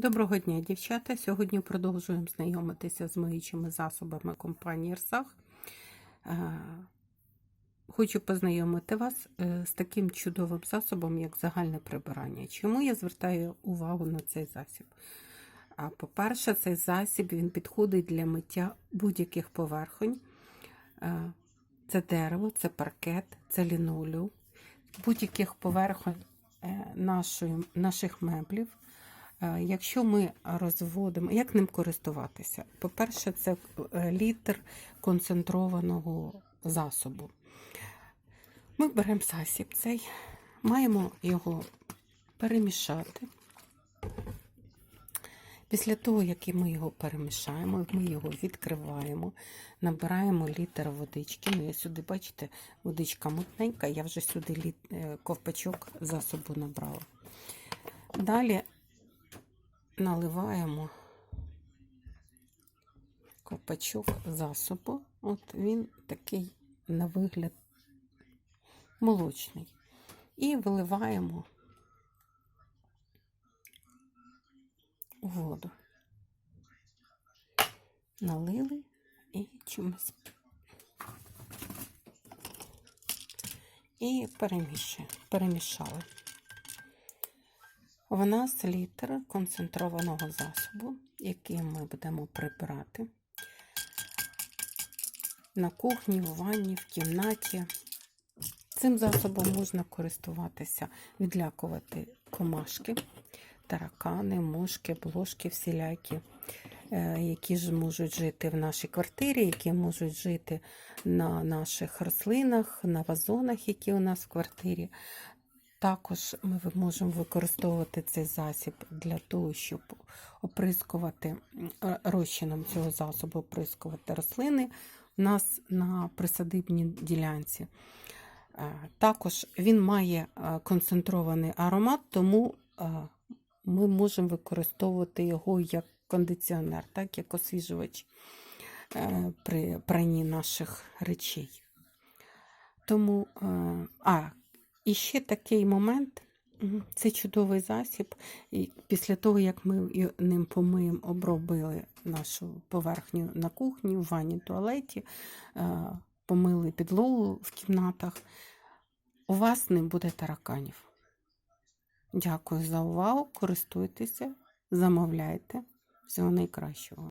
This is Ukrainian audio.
Доброго дня, дівчата. Сьогодні продовжуємо знайомитися з миючими засобами компанії Рсах. Е, Хочу познайомити вас е, з таким чудовим засобом, як загальне прибирання. Чому я звертаю увагу на цей засіб? По-перше, цей засіб він підходить для миття будь-яких поверхонь. Е, Це дерево, це паркет, це лінолеум, будь-яких поверхонь нашої, наших меблів. Е, Якщо ми розводимо, як ним користуватися? По-перше, це е, літр концентрованого засобу. Ми беремо засіб цей, маємо його перемішати. Після того, як ми його перемішаємо, ми його відкриваємо, набираємо літр водички. Ну, я сюди, бачите, водичка мутненька, я вже сюди е, ковпачок засобу набрала. Далі наливаємо ковпачок засобу. От він такий на вигляд молочний. І виливаємо воду. Налили і чимось. І перемішали. В нас літр концентрованого засобу, яким ми будемо прибирати на кухні, в ванні, в кімнаті. Цим засобом можна користуватися, відлякувати комашки, таракани, мушки, блошки всілякі, е, які ж можуть жити в нашій квартирі, які можуть жити на наших рослинах, на вазонах, які у нас в квартирі. Також ми можемо використовувати цей засіб для того, щоб оприскувати е, розчином цього засобу, оприскувати рослини у нас на присадибній ділянці. Е, Також він має е, концентрований аромат, тому ми можемо використовувати його як кондиціонер, так як освіжувач при пранні наших речей. Тому, а, і ще такий момент. Це чудовий засіб. І після того, як ми ним помиємо, обробили нашу поверхню на кухні, в ванні, туалеті, е, помили підлогу в кімнатах, у вас не буде тараканів. Дякую за увагу. Користуйтеся, замовляйте. Всього найкращого.